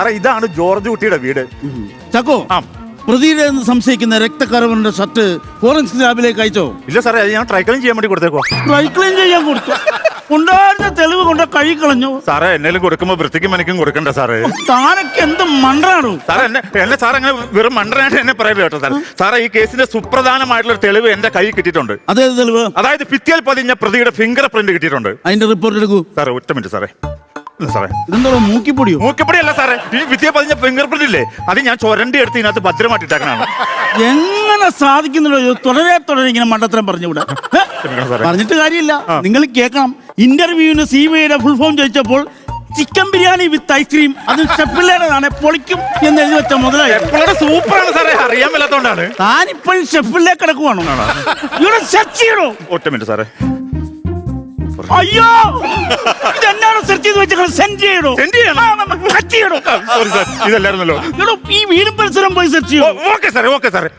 സാറേ ഇതാണ് ജോർജ് കുട്ടിയുടെ വീട്. ചക്കോ ആ. പ്രതിയുടെ എന്ന് സംശയിക്കുന്ന രക്തക്കറവന്റെ ഷർട്ട് ഫോറൻസിക് ലാബിലേക്ക് അയച്ചോ? ഇല്ല സാറേ അത് ഞാൻ ക്ലീൻ ചെയ്യാൻ വേണ്ടി കൊടുത്തേക്കോ ട്രൈ ക്ലീൻ ചെയ്യാൻ കൊടുത്തു. ഉണ്ടായിരുന്ന തെളിവ് കൊണ്ട് കഴുകി കളഞ്ഞു. സാറേ എന്നേലും കൊടുക്കുമ്പോ വൃത്തിക്കും എനിക്കും കൊടുക്കണ്ട സാറേ. താനൊക്കെ എന്ത് മണ്ടനാണോ? സാറേ എന്നെ എന്നെ സാർ അങ്ങനെ വെറും മണ്ടനായിട്ട് എന്നെ പറയരുത് കേട്ടോ സാറേ. സാറേ ഈ കേസിന്റെ സുപ്രധാനമായിട്ടുള്ള തെളിവ് എന്റെ കൈ കിട്ടിയിട്ടുണ്ട്. അതേത് തെളിവ്? അതായത് ഭിത്തിയിൽ പതിഞ്ഞ പ്രതിയുടെ ഫിംഗർ പ്രിന്റ് കിട്ടിയിട്ടുണ്ട്. അതിന്റെ റിപ്പോർട്ട് എടുക്കൂ. സാറേ ഒറ്റ മിനിറ്റ് സാറേ. സാറേ. ഇതെന്തോ മൂക്കിപ്പൊടിയോ? മൂക്കപ്പടിയല്ല സാറേ. ഈ വിദ്യ പതിഞ്ഞ ഫിംഗർ പ്രിന്റ് ഇല്ലേ അത് ഞാൻ ചൊരണ്ടി എടുത്ത് ഇതിനകത്ത് ഭദ്രമായിട്ട് ഇട്ടേക്കണാണ് എങ്ങനെ സാധിക്കുന്നുണ്ടോ? തുടരെ തുടരെ ഇങ്ങനെ മണ്ടത്തരം പറഞ്ഞുകൂടാ? പറഞ്ഞിട്ട് കാര്യമില്ല. നിങ്ങൾ കേൾക്കണം. ഇന്റർവ്യൂവിന് സി ബി ഐയുടെ ഫുൾ ഫോം ചോദിച്ചപ്പോൾ chicken biryani with ice cream അത് ഷെഫില്ലേടേതാണ് പൊളിക്കും എന്ന് എഴുതി വെച്ച മുതലായി. സൂപ്പറാണ് സാറേ. അറിയാൻ മേലാത്തോണ്ടാണ്. താനിപ്പോഴും ഷെഫിലേക്ക് കിടക്കുവാണോ? ഇവിടെ സെർച്ച് ചെയ്യണോ? ഒറ്റ മിനിറ്റ് സാറേ. അയ്യോ! ഇതെന്നാണ് സെർച്ച് ചെയ്ത് വെച്ചാൽ സെൻഡ് ചെയ്യണോ? സെൻഡ് ചെയ്യണം. സെർച്ച് ചെയ്യണോ? സോറി സാർ ഇതല്ലായിരുന്നല്ലോ. എടോ, ഈ വീടും പരിസരം പോയി സെർച്ച് ചെയ്യോ. ഓക്കെ സാറേ ഓക്കെ സാറേ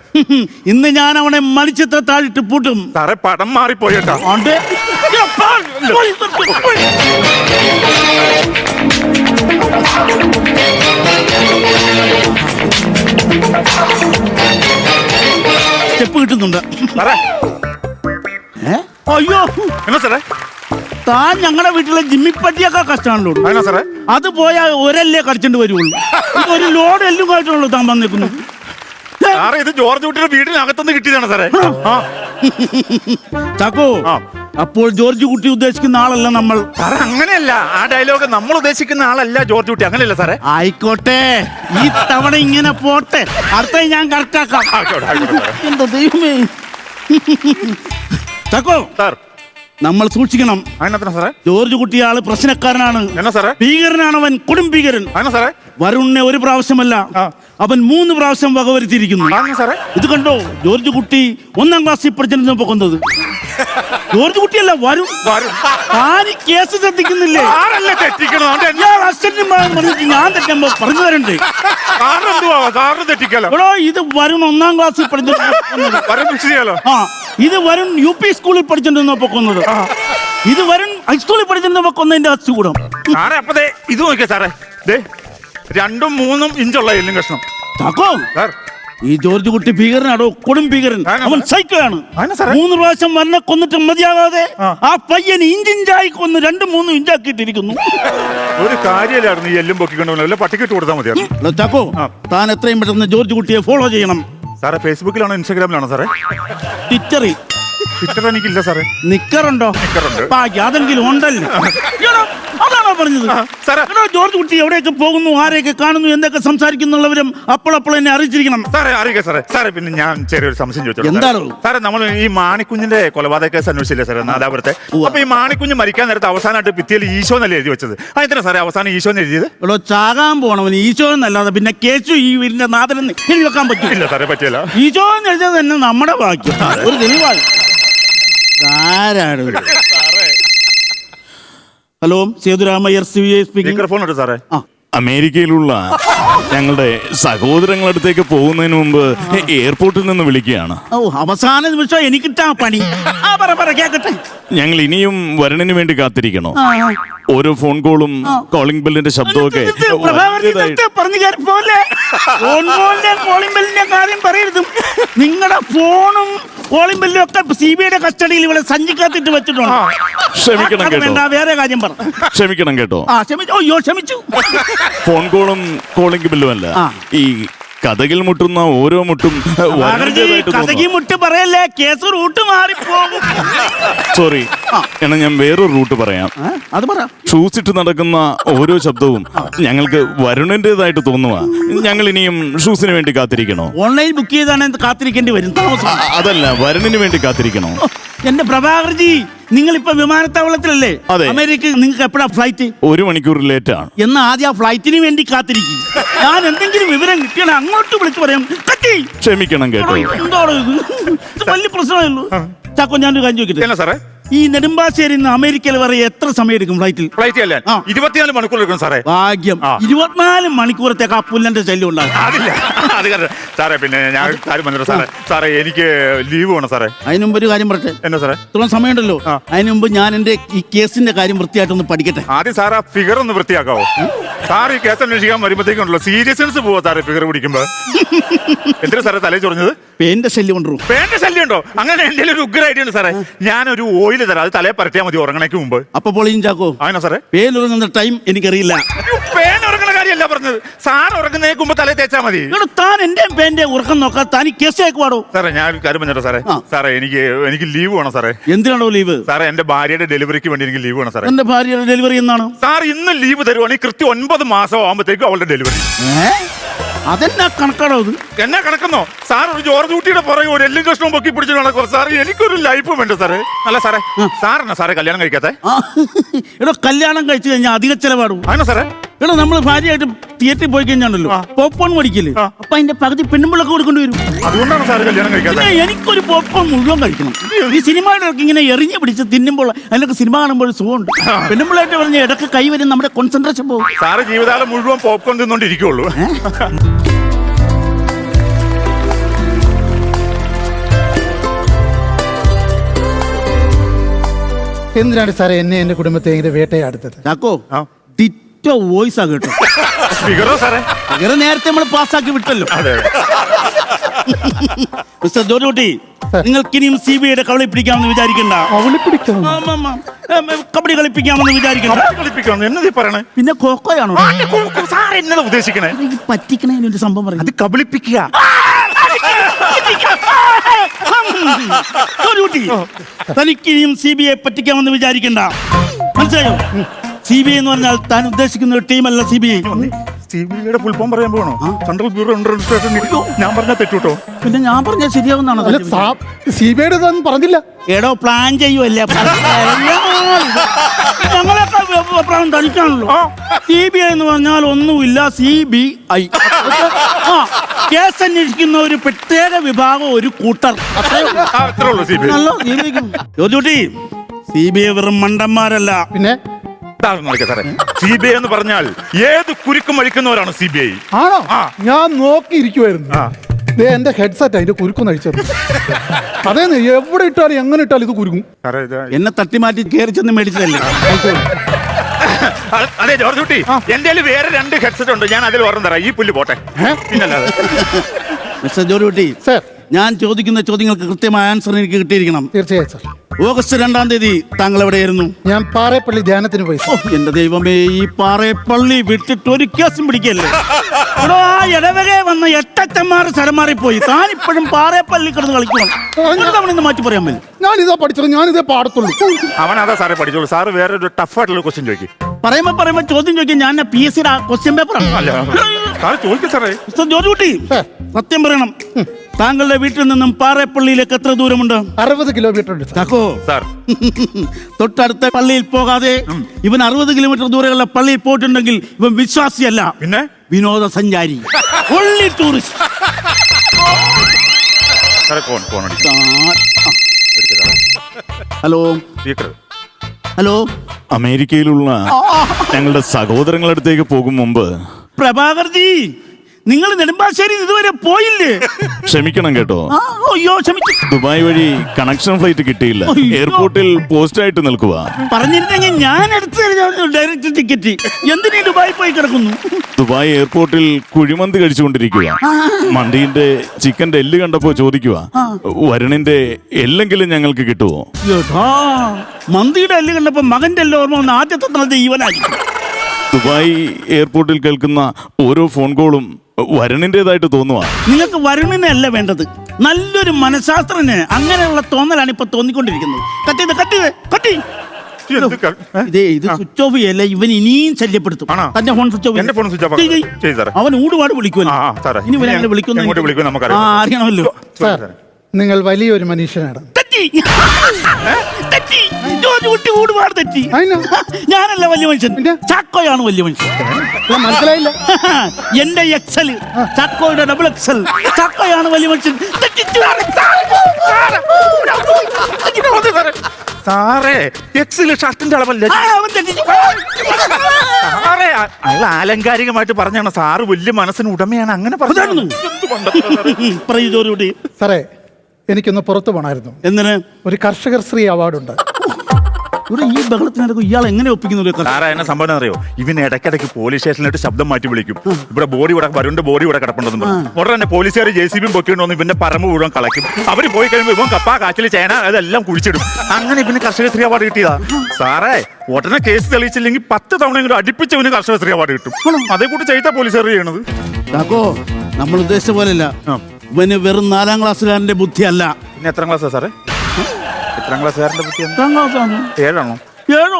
ഇന്ന് ഞാൻ അവനെ മലിച്ചത്ര താഴിട്ട് പൂട്ടും. സാറേ പടം മാറിപ്പോയി കേട്ടോ. ആണ്ട്. ഇയ്യോ, പാ, പോയി, പോയി, പോയി. സ്റ്റെപ്പ് കിട്ടുന്നുണ്ട്. സാറേ. അയ്യോ. എന്നാ സാറേ? താൻ ഞങ്ങളുടെ വീട്ടിലെ ജിമ്മിപ്പറ്റിയൊക്കെ കഷ്ടമാണല്ലോ അതിനാ സാറേ? അത് പോയാൽ ഒരല്ലേ കടിച്ചിട്ട് വരുള്ളൂ ഇത് ഒരു ലോഡ് എല്ലും കഴിച്ചുള്ളൂ താൻ വന്നിരിക്കുന്നു സാറേ ഇത് ജോർജ് കുട്ടിയുടെ വീടിനകത്തുനിന്ന് കിട്ടിയതാണ് സാറേ. ആ. ചാക്കോ ആ. അപ്പോൾ ജോർജ് കുട്ടി ഉദ്ദേശിക്കുന്ന ആളല്ല നമ്മൾ. സാറേ അങ്ങനെയല്ല. ആ ഡയലോഗ് നമ്മൾ ഉദ്ദേശിക്കുന്ന ആളല്ല ജോർജ് കുട്ടി. അങ്ങനെയല്ല സാറേ. ആയിക്കോട്ടെ. ഈ തവണ ഇങ്ങനെ പോട്ടെ. അടുത്ത ഞാൻ കറക്റ്റാക്കാം ആയിക്കോട്ടെ, ആയിക്കോട്ടെ. എന്താ ദൈവമേ. ചക്കോ സാർ. നമ്മൾ സൂക്ഷിക്കണം. അതിനകത്തന്നെ സാറേ? ജോർജ് കുട്ടി ആൾ പ്രശ്നക്കാരനാണ്. എന്നാ സാറേ? ഭീകരനാണ് അവൻ കൊടും ഭീകരൻ അതിനാ സാറേ? വരുണിനെ ഒരു പ്രാവശ്യമല്ല അവൻ മൂന്ന് പ്രാവശ്യം വകവരുത്തിയിരിക്കുന്നു. ഇത് കണ്ടോ? ജോർജ് കുട്ടി ഒന്നാം ക്ലാസ്സിൽ പഠിച്ചിരുന്ന പൊക്കുന്നത് ജോർജ് കുട്ടിയല്ല വരും. വരും. താൻ കേസ് ശ്രദ്ധിക്കുന്നില്ലേ സാറല്ലേ തെറ്റിക്കണം അതുകൊണ്ട് ഞാൻ തെറ്റുമ്പോ പറഞ്ഞു തരണ്ട്? എടോ ഇത് വരും ഒന്നാം ക്ലാസ്സിൽ പഠിച്ചിട്ട് വരും ഫിക്സ് ചെയ്യാലോ? ആ ഇത് വരുൺ യു പി സ്കൂളിൽ പഠിച്ചിട്ടുണ്ടെന്നോ പൊക്കുന്നത്. ഇത് വരും ഹൈസ്കൂളിൽ പഠിച്ചിട്ടുണ്ടോ കൊന്നതിന്റെ അസുകൂടം സാറേ അപ്പൊ ദേ ഇത് നോക്കിയാ സാറേ. ദേ രണ്ടും മൂന്നും ഇഞ്ചുള്ള എല്ലും കഷ്ണം. താക്കോ? സാർ ഈ ജോർജ് കുട്ടി ഭീകരനാടോ കൊടും ഭീകരൻ. അവൻ സൈക്കോയാണ്. സാറേ? മൂന്ന് പ്രാവശ്യം വന്ന കൊന്നിട്ട് മതിയാകാതെ ആ. പയ്യൻ ഇഞ്ചിഞ്ചായി കൊന്ന് രണ്ടും മൂന്നും ഇഞ്ചാക്കിയിട്ടിരിക്കുന്നു. ഒരു കാര്യമില്ലായിരുന്നു ഈ എല്ലും കൊടുത്താൽ മതിയായിരുന്നു. ചാക്കോ താൻ എത്രയും പെട്ടെന്ന് ജോർജ് കുട്ടിയെ ഫോളോ ചെയ്യണം. സാറേ ഫേസ്ബുക്കിലാണോ ഇൻസ്റ്റാഗ്രാമിലാണോ സാറേ? ട്വിറ്ററിൽ ട്വിറ്റർ എനിക്കില്ല സാറേ. നിക്കറുണ്ടോ? നിക്കറുണ്ട്. അതെങ്കിലും ഉണ്ടല്ലോ? അതാണോ പറഞ്ഞത്? സാറേ. എടോ, ജോർജ് കുട്ടി എവിടെയൊക്കെ പോകുന്നു ആരെയൊക്കെ കാണുന്നു എന്തൊക്കെ സംസാരിക്കുന്നുള്ളവരും അപ്പോഴപ്പോൾ എന്നെ അറിയിച്ചിരിക്കണം. സാറേ അറിയിക്കാം സാറേ. സാറേ പിന്നെ ഞാൻ ചെറിയൊരു സംശയം ചോദിച്ചു എന്താണ്? സാറേ നമ്മൾ ഈ മാണിക്കുഞ്ഞിന്റെ കൊലപാതക കേസ് അന്വേഷിച്ചില്ലേ സാറേ? നാദാപുരത്തെ. അപ്പൊ ഈ മാണിക്കുഞ്ഞ് മരിക്കാൻ നേരത്തെ അവസാനമായിട്ട് ഭിത്തിയിൽ ഈശോ എന്നല്ലേ എഴുതി വെച്ചത്? അതെന്തിനാ സാറേ അവസാനം ഈശോ എന്ന് എഴുതിയത്? എടോ ചാകാൻ പോണവൻ ഈശോ എന്നല്ലാതെ പിന്നെ കേശു ഈ വീടിന്റെ നാഥനെന്ന് എഴുതി വെക്കാൻ പറ്റില്ല ഇല്ല സാറേ പറ്റിയല്ല. ഈശോ എന്ന് എഴുതിയത് തന്നെ നമ്മുടെ ഭാഗ്യം. ഒരു തെളിവാണ് ആരാണ് ഇത്? Hello Sethuramaiyer C speaking microphone ഉണ്ട് സാറേ. ആ. അമേരിക്കയിലുള്ള ഞങ്ങളുടെ സഹോദരങ്ങളടുത്തേക്ക് പോകുന്നതിന് മുമ്പ് എയർപോർട്ടിൽ നിന്ന് വിളിക്കുകയാണ്. ഓ അവസാന നിമിഷം എനിക്കിട്ടാ പണി. കേക്കട്ടെ. ഞങ്ങൾ ഇനിയും വരണിന് വേണ്ടി കാത്തിരിക്കണോ? ഓരോ ഫോൺ കോളും കോളിംഗ് ബില്ലിന്റെ ശബ്ദമൊക്കെ ഫോൺ നിങ്ങളുടെ ഫോണും കോളിംഗ് ബെല്ലും ഒക്കെ സി ബി ഐയുടെ കസ്റ്റഡിയിൽ ഇവിടെ സഞ്ചിക്കാത്തിട്ട് വെച്ചിട്ടുണ്ട്. ക്ഷമിക്കണം അത് കേട്ടോ. വേണ്ട വേറെ കാര്യം പറ. ക്ഷമിക്കണം കേട്ടോ. ആ ക്ഷമിച്ചു അയ്യോ ക്ഷമിച്ചു. ഫോൺ കോളും കോളിംഗ് ബില്ലും അല്ല. ആ. ഈ കഥകിൽ മുട്ടുന്ന ഓരോ മുട്ടും കഥകി മുട്ട് പറയല്ലേ കേസ് റൂട്ട് മാറിപ്പോകും. സോറി എന്നാ ഞാൻ വേറൊരു റൂട്ട് പറയാം. അത് പറ. ഷൂസ് ഇട്ട് നടക്കുന്ന ഓരോ ശബ്ദവും ഞങ്ങൾക്ക് വരുണിന്റെതായിട്ട് തോന്നുക ഞങ്ങൾ ഇനിയും ഷൂസിന് വേണ്ടി കാത്തിരിക്കണോ? ഓൺലൈൻ ബുക്ക് ചെയ്താണ് കാത്തിരിക്കേണ്ടി വരും. അതല്ല വരുണിന് വേണ്ടി കാത്തിരിക്കണോ? എന്റെ പ്രഭാകർജി നിങ്ങൾ ഇപ്പൊ വിമാനത്താവളത്തിലല്ലേ? അതെ. അമേരിക്ക നിങ്ങൾക്ക് എപ്പോഴാ ഫ്ലൈറ്റ് ഒരു മണിക്കൂർ ലേറ്റ് ആണ്. എന്ന് ആദ്യം ആ ഫ്ലൈറ്റിന് വേണ്ടി കാത്തിരിക്കും. ഞാൻ എന്തെങ്കിലും വിവരം കിട്ടിയാണ് അങ്ങോട്ട് വിളിച്ചു പറയാം കത്തി! ക്ഷമിക്കണം കേട്ടോ. എന്താണ് ഇത്? ഇത് വലിയ പ്രശ്നമായുള്ളൂ ചാക്കോ ഞാനൊരു കാര്യം ചോദിക്കട്ടെ? എന്നാ സാറേ. ഈ നെടുമ്പാശ്ശേരി അമേരിക്കയിൽ വരെ എത്ര സമയം എടുക്കും ഫ്ലൈറ്റിൽ ഫ്ലൈറ്റ് അല്ലേ? ആ. ഇരുപത്തിനാല് മണിക്കൂർ എടുക്കും സാറേ. ഭാഗ്യം. ആ. ഇരുപത്തിനാല് മണിക്കൂറത്തേക്ക് ആ പുല്ലന്റെ ശല്യം ഉണ്ടാകും. അതില്ല. അത് സാറേ പിന്നെ ഞാൻ ഒരു കാര്യം പറഞ്ഞു സാറേ. സാറേ എനിക്ക് ലീവ് വേണം സാറേ. അതിന് മുമ്പ് ഒരു കാര്യം പറട്ടെ എന്നാ സാറേ? ഇത്ര സമയമുണ്ടല്ലോ. ആ. അതിന് മുമ്പ് ഞാൻ എന്റെ ഈ കേസിന്റെ കാര്യം വൃത്തിയായിട്ടൊന്ന് പഠിക്കട്ടെ? ആദ്യം സാർ ആ ഫിഗർ ഒന്ന് വൃത്തിയാക്കാവോ? സാർ ഈ കേസ് അന്വേഷിക്കാൻ വരുമ്പോഴത്തേക്കുണ്ടല്ലോ സീരിയസ്നെസ് പോവാ സാറേ ഫിഗർ പിടിക്കുമ്പോ. എന്തിനാ സാറേ തലേ ചൊറിഞ്ഞത്? പേന്റെ ശല്യം ഉണ്ടോ പേന്റെ ശല്യം ഉണ്ടോ? അങ്ങനെ എന്തെങ്കിലും ഒരു ഉഗ്രായിട്ടുണ്ട് സാറേ. ഞാനൊരു ഓയിൽ തരാം. അത് തലേ പരട്ടിയാൽ മതി ഉറങ്ങണേക്ക് മുമ്പ്. അപ്പൊ പൊളിയും ചാക്കോ? അങ്ങനെ സാറേ? പേലുറങ്ങുന്ന ടൈം എനിക്കറിയില്ല. അയ്യോ, പേൻ ഉറങ്ങണ കാര്യമല്ല പറഞ്ഞത്. സാർ ഉറങ്ങുന്നതിന് മുമ്പ് തലേ തേച്ചാ മതി. ഇവിടെ താൻ എന്റെ പേന്റെ ഉറക്കം നോക്കാൻ താൻ ഈ കേസ് അയക്കുവാടോ സാറേ ഞാൻ ഒരു കാര്യം പറഞ്ഞോ സാറേ. ആ. സാറേ എനിക്ക് എനിക്ക് ലീവ് വേണം സാറേ. എന്തിനാണോ ലീവ്? സാറേ എന്റെ ഭാര്യയുടെ ഡെലിവറിക്ക് വേണ്ടി എനിക്ക് ലീവ് വേണം സാറേ. എന്റെ ഭാര്യയുടെ ഡെലിവറി എന്നാണ്? സാർ ഇന്ന് ലീവ് തരുവാണെങ്കിൽ കൃത്യം ഒൻപത് മാസം ആകുമ്പോഴത്തേക്കും അവളുടെ ഡെലിവറി. അതെന്നാ കണക്കാണോ അത് എന്നെ കണക്കുന്നോ? സാർ ഒരു ജോർജ് കുട്ടിയുടെ പുറകെ ഒരു എല്ലും കഷ്ണവും പൊക്കി പിടിച്ചു നടക്കുക സാർ എനിക്കൊരു ലൈഫ് വേണ്ട സാറേ. അല്ല സാറേ സാറിനാ സാറേ കല്യാണം കഴിക്കാത്തേ? എടോ കല്യാണം കഴിച്ചു കഴിഞ്ഞാൽ അധിക ചെലവാടും. അങ്ങനെ സാറേ? എടോ നമ്മൾ ഭാര്യയായിട്ട് തിയേറ്ററിൽ പോയി കഴിഞ്ഞാണല്ലോ. പോപ്കോൺ മേടിക്കൽ. അപ്പൊ അതിന്റെ പകുതി പെണ്ണുമ്പിളൊക്കെ കൊടുക്കേണ്ടി വരും. അതുകൊണ്ടാണ് സാർ കല്യാണം പിന്നെ എനിക്കൊരു പോപ്കോൺ മുഴുവൻ കഴിക്കണം. ഈ സിനിമയുടെ ഇടയ്ക്ക് ഇങ്ങനെ എറിഞ്ഞു പിടിച്ച് തിന്നുമ്പോൾ അതിനൊക്കെ സിനിമ കാണുമ്പോൾ ഒരു സുഖമുണ്ട്. പെണ്ണുമ്പിളായിട്ട് പറഞ്ഞ ഇടയ്ക്ക് കൈ വരും നമ്മുടെ കോൺസെൻട്രേഷൻ പോകും. സാറ് ജീവിതകാലം മുഴുവൻ പോപ്കോൺ തിന്നോണ്ടിരിക്കുള്ളൂ എന്തിനാണ് സാറേ എന്നെ എന്റെ കുടുംബത്തെ ഇങ്ങനെ വേട്ടയാടുത്തത്? ചാക്കോ ആ. ടിറ്റോ വോയിസ് ആ കേട്ടോ ഫിഗറോ സാറേ അങ്ങനെ നേരത്തെ നമ്മൾ പാസ്സാക്കി വിട്ടല്ലോ അതെ മിസ്റ്റർ ജോലൂട്ടി നിങ്ങൾക്ക് ഇനിയും സി ബി ഐയുടെ കവളി പിടിക്കാമെന്ന് വിചാരിക്കണ്ട അവളെ പിടിക്കണം ആം, ആം, ആം. ഏം, ഏം, കബഡി കളിപ്പിക്കാമെന്ന് വിചാരിക്കണ്ട കബഡി കളിപ്പിക്കണം എന്നതീ പറയണേ പിന്നെ കോക്കോയാണോ ആ, എന്നെ കു- കു- സാർ എന്നതാ ഉദ്ദേശിക്കണേ ഈ ഒരു സംഭവം അത് കബളിപ്പിക്കുക ജോലൂട്ടി തനിക്ക് സി ബി ഐ പറ്റിക്കാമെന്ന് വിചാരിക്കണ്ട മനസ്സിലായോ സി ബി ഐ എന്ന് പറഞ്ഞാൽ താൻ ഉദ്ദേശിക്കുന്ന ഒരു ടീമല്ല സി ബി ഐ സിബിഐയുടെ ഫുൾ ഫോം പറയാൻ പോകണോ? സെൻട്രൽ ബ്യൂറോ ഞാൻ പറഞ്ഞ തെറ്റൂട്ടോ? പിന്നെ ഞാൻ പറഞ്ഞ ശരിയാവുന്നതാണ് സി ബി ഐയുടെ പറഞ്ഞില്ല. എടോ പ്ലാൻ ചെയ്യുമല്ലേ അഭിപ്രായം തനിക്കാണല്ലോ സി ബി ഐ എന്ന് പറഞ്ഞാൽ ഒന്നുമില്ല സി ബി ഐ ആ കേസ് അന്വേഷിക്കുന്ന ഒരു പ്രത്യേക വിഭാഗം ഒരു കൂട്ടർ. C B Jojutty C B I വെറും മണ്ടന്മാരല്ല. പിന്നെ? സാറേ. സി ബി ഐ എന്ന് പറഞ്ഞാൽ ഏത് കുരുക്കും അഴിക്കുന്നവരാണ് സി ബി ഐ ആണോ? ആ. ഞാൻ നോക്കിയിരിക്കുവായിരുന്നു. ആ. ദേ എന്റെ ഹെഡ്സെറ്റ് അതിന്റെ കുരുക്കും അഴിച്ചത് അതേന്ന് എവിടെ ഇട്ടാലും എങ്ങനെ ഇട്ടാലും ഇത് കുരുക്കും സാറേ ഇത് എന്നെ തട്ടിമാറ്റി കയറി ചെന്ന് മേടിച്ചതല്ലേ? അ- അതെ ജോർജ് കുട്ടി എന്റെ വേറെ രണ്ട് ഹെഡ്സെറ്റ് ഉണ്ട്. ഞാൻ അതിൽ ഓർമ്മ തരാം. ഈ പുല്ല് പോട്ടെ. പിന്നല്ലാതെ. Mister Jollykutty sir. ഞാൻ ചോദിക്കുന്ന ചോദ്യങ്ങൾക്ക് കൃത്യമായ ആൻസർ എനിക്ക് കിട്ടിയിരിക്കണം. തീർച്ചയായും സാർ. ഓഗസ്റ്റ് രണ്ടാം തീയതി താങ്കൾ എവിടെയായിരുന്നു ഞാൻ പാറേപ്പള്ളി ധ്യാനത്തിന് പോയി. ഓ, എന്റെ ദൈവമേ ഈ പാറേപ്പള്ളി വിട്ടിട്ട് ഒരു കേസും പിടിക്കല്ലേ? എടോ, ആ ഇടവകെ വന്ന എട്ടച്ചന്മാർ സ്ഥലം മാറിപ്പോയി. താൻ ഇപ്പോഴും പാറയപ്പള്ളി കിടന്ന് കളിക്കണം ഒരു തവണ ഇന്ന് മാറ്റി പറയാൻ പറ്റും ഞാനിതാ പഠിച്ചത് ഞാനിതേ പാടത്തുള്ളൂ. അവൻ അതാ സാറേ പഠിച്ചോളൂ. സാറ് വേറെ ഒരു ടഫ് ആയിട്ടുള്ള ക്വസ്റ്റ്യൻ ചോദിക്കും. പറയുമ്പോ പറയുമ്പോ ചോദ്യം ചോദിക്കാൻ ഞാൻ പി എസ് സിയുടെ ക്വസ്റ്റ്യൻ പേപ്പർ അല്ല. സാറ് ചോദിക്കും സാറേ. ജോലി ജോർജുട്ടി സത്യം പറയണം. താങ്കളുടെ വീട്ടിൽ നിന്നും പാറപ്പള്ളിയിലേക്ക് എത്ര ദൂരമുണ്ട്? അറുപത് കിലോമീറ്റർ ഉണ്ട് സാർ. ചാക്കോ സാർ. തൊട്ടടുത്ത പള്ളിയിൽ പോകാതെ ഇവൻ അറുപത് കിലോമീറ്റർ ദൂരെയുള്ള പള്ളിയിൽ പോയിട്ടുണ്ടെങ്കിൽ ഇവൻ വിശ്വാസിയല്ല. പിന്നെ? വിനോദസഞ്ചാരി. ഒള്ളി ടൂറിസ്റ്റ് സാറേ ഫോൺ ഫോൺ അടിക്കും. ഹലോ. Speaker hello. അമേരിക്കയിലുള്ള ഞങ്ങളുടെ സഹോദരങ്ങളടുത്തേക്ക് പോകും മുമ്പ് പ്രഭാകർജി. നിങ്ങൾ നെടുമ്പാശ്ശേരി ഇതുവരെ പോയില്ലേ? ക്ഷമിക്കണം കേട്ടോ. ആ അയ്യോ ക്ഷമിച്ചു ദുബായ് വഴി കണക്ഷൻ ഫ്ലൈറ്റ് കിട്ടിയില്ല. അയ്യോ. എയർപോർട്ടിൽ പോസ്റ്റ് ആയിട്ട് നിൽക്കുക പറഞ്ഞിരുന്നെങ്കിൽ ഞാൻ എടുത്തു ഡയറക്റ്റ് ടിക്കറ്റ്. എന്തിനീ ദുബായി പോയി കിടക്കുന്നു? ദുബായ് എയർപോർട്ടിൽ കുഴിമന്തി കഴിച്ചുകൊണ്ടിരിക്കുക മന്തിന്റെ ചിക്കന്റെ എല്ല് കണ്ടപ്പോ ചോദിക്കുക വരുണിന്റെ എല്ലെങ്കിലും ഞങ്ങൾക്ക് കിട്ടുമോ ഏട്ടാ, മന്തിയുടെ എല്ല് കണ്ടപ്പോ മകന്റെ എല്ലാം ഓർമ്മ വന്ന ആദ്യത്തെ ദുബായ് എയർപോർട്ടിൽ കേൾക്കുന്ന ഓരോ ഫോൺ കോളും വരുണിന്റെതായിട്ട് തോന്നുവാ. നിങ്ങൾക്ക് വരുണിനെ അല്ല വേണ്ടത്. നല്ലൊരു മനഃശാസ്ത്രന് അങ്ങനെയുള്ള തോന്നലാണ് ഇപ്പൊ തോന്നിക്കൊണ്ടിരിക്കുന്നത്. കട്ട് ചെയ്ത് കട്ട് ചെയ്ത് കട്ട് ഇതേ ഇത് സ്വിച്ച് ഓഫ് ചെയ്യല്ല ഇവൻ ഇനിയും ശല്യപ്പെടുത്തും? തന്റെ ഫോൺ സ്വിച്ച് ഓഫ് എന്റെ ഫോൺ സ്വിച്ച് ഓഫ് അവൻ ഊടുപാട് വിളിക്കുമല്ലോ. ഇനി ഇവൻ ഇനി അങ്ങനെ വിളിക്കുന്നു നമുക്കറിയാം. ആ അറിയണമല്ലോ. സാർ നിങ്ങൾ വലിയൊരു മനുഷ്യനാണ്. തെറ്റി. ഊടുപാട് തെറ്റി? ഞാനല്ല വലിയ മനുഷ്യൻ? ചാക്കോയാണ് വലിയ മനുഷ്യൻ. മനസ്സിലായില്ല. എന്റെ എക്സൽ ചാക്കോയുടെ ഡബിൾ എക്സൽ ചാക്കോയാണ് വലിയ മനുഷ്യൻ. സാറേ. എക്സിൽ ഷർട്ടിന്റെ അളവല്ലേ? സാറേ അയാൾ ആലങ്കാരികമായിട്ട് പറഞ്ഞാണ്. സാറ് വലിയ മനസ്സിന് ഉടമയാണ്. അങ്ങനെ. പറഞ്ഞു സാറേ? എനിക്കൊന്ന് പുറത്തു പോണായിരുന്നു. എന്തിന്? ഒരു കർഷകർ ശ്രീ അവാർഡുണ്ട്. ഇവിടെ ഈ ബഹളത്തിനകത്ത് ഇയാൾ എങ്ങനെ ഒപ്പിക്കുന്നു സാറേ എന്നെ സംഭവം അറിയോ? ഇവൻ ഇടയ്ക്കിടയ്ക്ക് പോലീസ് സ്റ്റേഷനിലോട്ട് ശബ്ദം മാറ്റി വിളിക്കും. ഇവിടെ ബോഡി ഇവിടെ വരുണ്ട് ബോഡി ഇവിടെ കിടപ്പുണ്ടെന്ന് പറഞ്ഞു ഉടനെ തന്നെ പോലീസുകാർ ജെ സി ബിയും പൊക്കിയിട്ട് വന്ന് ഇവന്റെ പറമ്പ് മുഴുവൻ കളയ്ക്കും. അവർ പോയി കഴിയുമ്പോൾ ഇവൻ കപ്പ കാച്ചിൽ ചേന അതെല്ലാം കുഴിച്ചിടും. അങ്ങനെ ഇവന് കർഷക ശ്രീ അവാർഡ് കിട്ടിയതാ. സാറേ ഉടനെ കേസ് തെളിയിച്ചില്ലെങ്കിൽ പത്ത് തവണ അടിപ്പിച്ചവന് ഇവന് കർഷക ശ്രീ അവാർഡ് കിട്ടും. അതേ കൂട്ടി ചെയ്ത പോലീസുകാർ ചെയ്യണത്? നമ്മൾ ഉദ്ദേശിച്ച പോലെയല്ല. ഇവന് വെറും നാലാം ക്ലാസ്സുകാരന്റെ ബുദ്ധിയല്ല പിന്നെ എത്ര ക്ലാസ്സാ സാറേ? എത്രാം ക്ലാസ്സുകാരന്റെ കുട്ടി എത്രാം ക്ലാസ്സാണ് ഏഴാണോ? ഏഴോ?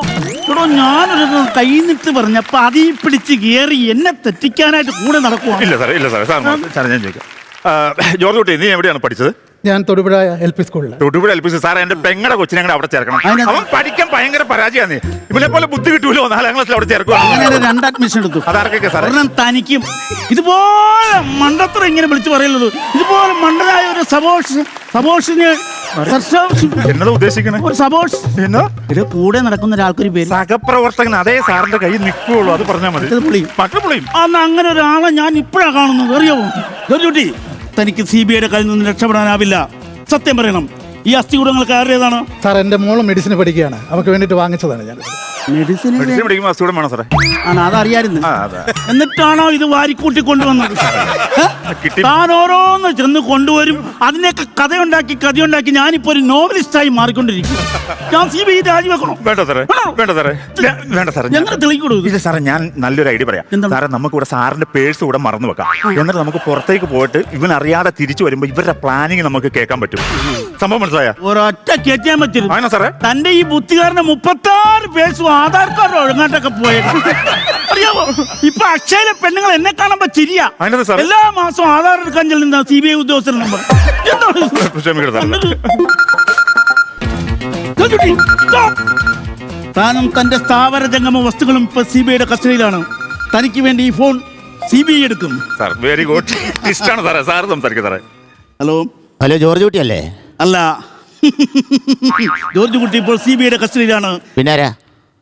എടോ ഞാനൊരു കൈനിട്ട് പറഞ്ഞപ്പോ അതീ പിടിച്ച് കയറി എന്നെ തെറ്റിക്കാനായിട്ട് കൂടെ നടക്കുവാണ് ഇല്ല സാറേ ഇല്ല സാറേ സാർ സാറേ ഞാൻ ചോദിക്കാം. ആ, ജോർജ് കുട്ടി നീ എവിടെയാണ് പഠിച്ചത്? ഞാൻ തൊടുപുഴ എൽ പി സ്കൂളിൽ തൊടുപുഴ എൽ പി സി സാറേ എന്റെ പെങ്ങടെ കൊച്ചിനെ കൂടെ അവിടെ ചേർക്കണം. അതിനെന്താ? അവൻ പഠിക്കാൻ ഭയങ്കര പരാജയമാണ് ഇവനെ പോലെ ബുദ്ധി കിട്ടൂലോ? നാലാം ക്ലാസ്സിൽ അവിടെ ചേർക്കുക അങ്ങനെ രണ്ട് അഡ്മിഷൻ എടുത്തു. അതാർക്കൊക്കെ സാറേ? ഒരെണ്ണം തനിക്കും. ഇതുപോലെ മണ്ടത്ര ഇങ്ങനെ വിളിച്ചു പറയുന്നത്. ഇതുപോലെ മണ്ടനായ ഒരു സബോഷ് സബോഷിന് എന്നതാ ഉദ്ദേശിക്കണേ? ഒരു സബോഷ്. എന്നാ? ഇത് കൂടെ നടക്കുന്ന ഒരാൾക്കൊരു പേര്. സഹപ്രവർത്തകൻ അതേ സാറിന്റെ കയ്യിൽ നിൽക്കുകയുള്ളൂ അത് പറഞ്ഞാൽ മതി. പുളിയും. മറ്റു അന്ന് അങ്ങനെ ഒരാളെ ഞാൻ ഇപ്പോഴാ കാണുന്നത് അറിയാമോ ജോർജുട്ടി തനിക്ക് സി ബി ഐയുടെ കയ്യിൽ നിന്ന് രക്ഷപ്പെടാനാവില്ല. സത്യം പറയണം ഈ അസ്ഥി അസ്ഥികൂടങ്ങൾക്ക് ആരുടേതാണ്? സാർ എന്റെ മോൾ മെഡിസിൻ പഠിക്കുകയാണ്. അവർക്ക് വേണ്ടിയിട്ട് വാങ്ങിച്ചതാണ് ഞാൻ മെഡിസിൻ അസുഖം വേണം സാറേ. ആണ് അതറിയായിരുന്നു. ആ അതെ. എന്നിട്ടാണോ ഇത് വാരിക്കൂട്ടി കൊണ്ടുവന്നത്? കിട്ടി. താൻ ഓരോന്ന് ചെന്ന് കൊണ്ടുവരും. അതിനൊക്കെ കഥയുണ്ടാക്കി കഥയുണ്ടാക്കി ഞാനിപ്പോ ഒരു നോവലിസ്റ്റായി മാറിക്കൊണ്ടിരിക്കും ഞാൻ സി ബി ഐ രാജിവെക്കണോ വേണ്ട സാറേ. വേണ്ട സാറേ. വേണ്ട സാറേ ഞാൻ- എങ്ങനെ തെളിയിക്കൂടൂ ഇത്? ഇല്ല സാറേ ഞാൻ നല്ലൊരു ഐഡിയ പറയാം. എന്താണ്? സാറേ നമുക്ക് ഇവിടെ സാറിന്റെ പേഴ്സ് ഇവിടെ മറന്നു വെക്കാം. എന്നിട്ട് നമുക്ക് പുറത്തേക്ക് പോയിട്ട് ഇവൻ അറിയാതെ തിരിച്ചു വരുമ്പോൾ ഇവരുടെ പ്ലാനിങ് നമുക്ക് കേൾക്കാൻ പറ്റും. സംഭവം മനസ്സിലായ? ഒരൊറ്റ കയറ്റാൻ പറ്റരുത് അങ്ങനെ സാറേ? തന്റെ ഈ ബുദ്ധികാരന്റെ മുപ്പത്താറ് പേഴ്സും ആധാർ കാർഡും ഒഴുങ്ങാട്ടൊക്കെ പോയത്. അറിയാമോ ഇപ്പൊ അക്ഷയിലെ പെണ്ണുങ്ങൾ എന്നെ കാണുമ്പോ ചിരിയാ. എല്ലാ മാസവും ആധാർ എടുക്കാൻ ചെല്ലുന്ന സി ബി ഐ? ക്ഷമിക്കണം? Stop. താനും തന്റെ സ്ഥാവര ജംഗമ വസ്തുക്കളും ഇപ്പൊ സി ബി ഐയുടെ കസ്റ്റഡിയിലാണ്. തനിക്ക് വേണ്ടി ഈ ഫോൺ സി ബി ഐ എടുക്കും. സാർ വെരി ഗുഡ് ഇഷ്ടമാണ് സാറേ. സാറ് സംസാരിക്കും സാറേ. ഹലോ. ഹലോ ജോർജ് കുട്ടിയല്ലേ? അല്ല. ജോർജ് കുട്ടി ഇപ്പോൾ സി ബി ഐയുടെ കസ്റ്റഡിയിലാണ്. പിന്നാരാ?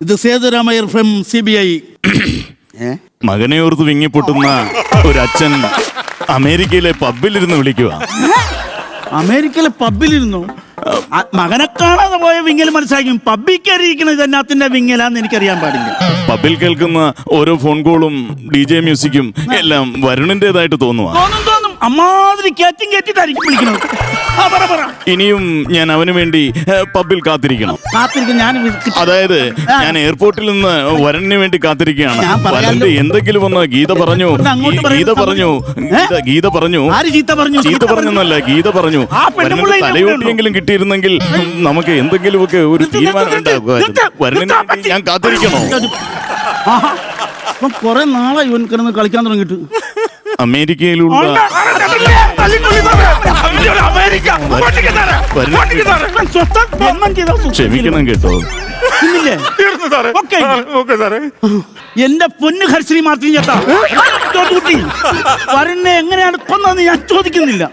ഇത് Sethuramaiyer from C B I മകനെ ഓർത്ത് വിങ്ങിപ്പൊട്ടുന്ന ഒരു അച്ഛൻ അമേരിക്കയിലെ പബ്ബിലിരുന്ന് വിളിക്കുക അമേരിക്കയിലെ പബ്ബിലിരുന്നു. മകനെ കാണാതെ പോയ വിങ്ങൽ മനസ്സിലാക്കും. പബ്ബിൽ കയറിയിരിക്കുന്നത് ഇതെന്നാത്തിന്റെ വിങ്ങലാന്ന് എനിക്കറിയാൻ പാടില്ല. പബ്ബിൽ കേൾക്കുന്ന ഓരോ ഫോൺ കോളും ഡി ജെ മ്യൂസിക്കും എല്ലാം വരുണിന്റെതായിട്ട് തോന്നുക തോന്നും തോന്നും അമ്മാതിരി കയറ്റും കയറ്റിട്ടായിരിക്കും വിളിക്കുന്നത്. ആ പറ പറ. ഇനിയും ഞാൻ അവന് വേണ്ടി പബ്ബിൽ കാത്തിരിക്കണം. കാത്തിരിക്കും ഞാൻ വിളിക്കും. അതായത് ഞാൻ എയർപോർട്ടിൽ നിന്ന് വരണിന് വേണ്ടി കാത്തിരിക്കുകയാണ്. ഞാൻ പറയാലോ. എന്തെങ്കിലും ഒന്ന് ഗീത പറഞ്ഞു. ഇവിടുന്ന് അങ്ങോട്ട് ഗീ- ഗീത പറഞ്ഞു. ഗീത- ഗീത പറഞ്ഞു. ആര് ചീത്ത പറഞ്ഞു? ചീത്ത പറഞ്ഞെന്നല്ല ഗീത പറഞ്ഞു. ആ പെണ്ണുപിള്ള വരണിന് ഇതിന്റെ തലയോട്ടിയെങ്കിലും കിട്ടിയിരുന്നെങ്കിൽ നമുക്ക് എന്തെങ്കിലുമൊക്കെ ഒരു നിർത്ത്, തീരുമാനം നിർത്ത്, നിർത്ത്, വരണിന് നിർത്താൻ വേണ്ടി ഞാൻ കാത്തിരിക്കണോ? ആഹാ. നാളായി കുറെ നാളെ ഇവൻ കിടന്ന് കളിക്കാൻ തുടങ്ങിയിട്ട്. അമേരിക്കയിലുള്ള ക്ഷമിക്കണം കേട്ടോ ഇന്നില്ലേ തീർന്നു സാറേ ഓക്കേ. ഓക്കേ സാറേ എന്റെ പൊന്ന് ഹർശ്രീ മാത്രം ചേട്ടാ വരുണ്ണെ എങ്ങനെയാണ് കൊന്നതെന്ന് ഞാൻ ചോദിക്കുന്നില്ല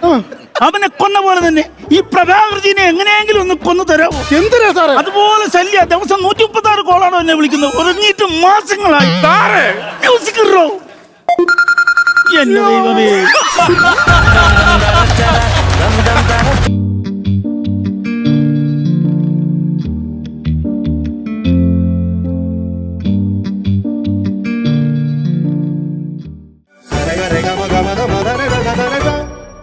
അവനെ കൊന്ന പോലെ തന്നെ ഈ പ്രഭാകൃതിനെ എങ്ങനെയെങ്കിലും ഒന്ന് കൊന്നു തരാമോ എന്തിനാ സാറേ അതുപോലെ ശല്യ ദിവസം നൂറ്റി മുപ്പത്തി ആറ് കോളാണോ എന്നെ വിളിക്കുന്നത് ഉറങ്ങിയിട്ട് മാസങ്ങളായി സാറേ മ്യൂസിക് റോ എന്റെ ദൈവമേ